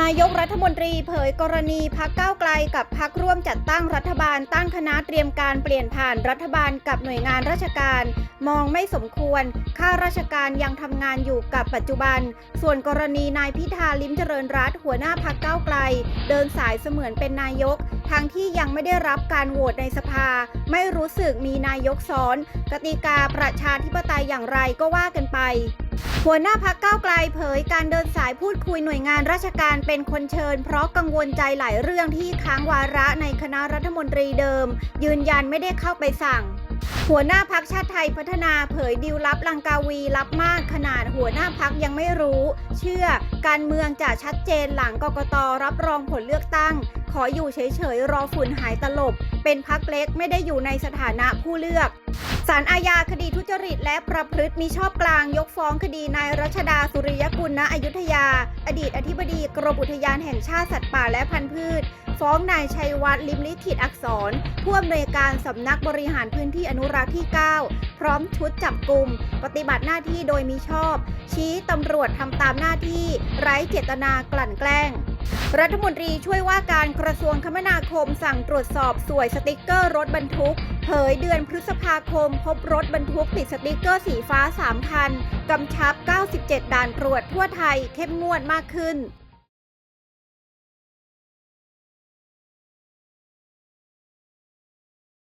นายกรัฐมนตรีเผยกรณีพักก้าวไกลกับพักร่วมจัดตั้งรัฐบาลตั้งคณะเตรียมการเปลี่ยนผ่านรัฐบาลกับหน่วยงานราชการ มองไม่สมควร ข้าราชการยังทำงานอยู่กับปัจจุบัน ส่วนกรณีนายพิธาลิ้มเจริญรัตหัวหน้าพักก้าวไกล เดินสายเสมือนเป็นนายกทั้งที่ยังไม่ได้รับการโหวตในสภา ไม่รู้สึกมีนายกซ้อน กติกาประชาธิปไตยอย่างไรก็ว่ากันไป หัวหน้าพักเก้าไกลเผยการเดินสายพูดคุยหน่วยงานราชการเป็นคนเชิญ เพราะกังวลใจหลายเรื่องที่ค้างวาระในคณะรัฐมนตรีเดิม ยืนยันไม่ได้เข้าไปสั่ง หัวหน้าพักชาติไทยพัฒนาเผยดิวลับลังกาวีลับมากขนาดหัวหน้าพักยังไม่รู้ เชื่อการเมืองจะชัดเจนหลังกกตรับรองผลเลือกตั้ง ขออยู่เฉยๆรอฝุ่นหายตลบ เป็นพักเล็กไม่ได้อยู่ในสถานะผู้เลือกศาลอาญาคดีทุจริต และประพฤติมิชอบกลางยกฟ้องคดีนายรัชดาสุริยกุลณอยุธยา อดีตอธิบดีกรมอุทยานแห่งชาติสัตว์ป่าและพันธุ์พืช ฟ้องนายชัยวัฒน์ลิมลิขิตอักษร ผู้อำนวยการสำนักบริหารพื้นที่อนุรักษ์ที่ 9 พร้อมชุดจับกลุ่ม ปฏิบัติหน้าที่โดยมิชอบ ชี้ตำรวจทำตามหน้าที่ ไร้เจตนากลั่นแกล้ง รัฐมนตรีช่วยว่าการกระทรวงคมนาคมสั่งตรวจสอบสวยสติกเกอร์รถบรรทุก เผยเดือนพฤษภาคม พบรถบรรทุกติดสติกเกอร์สีฟ้า 3 คัน กำชับ 97 ด่านตรวจทั่วไทยเข้มงวดมากขึ้น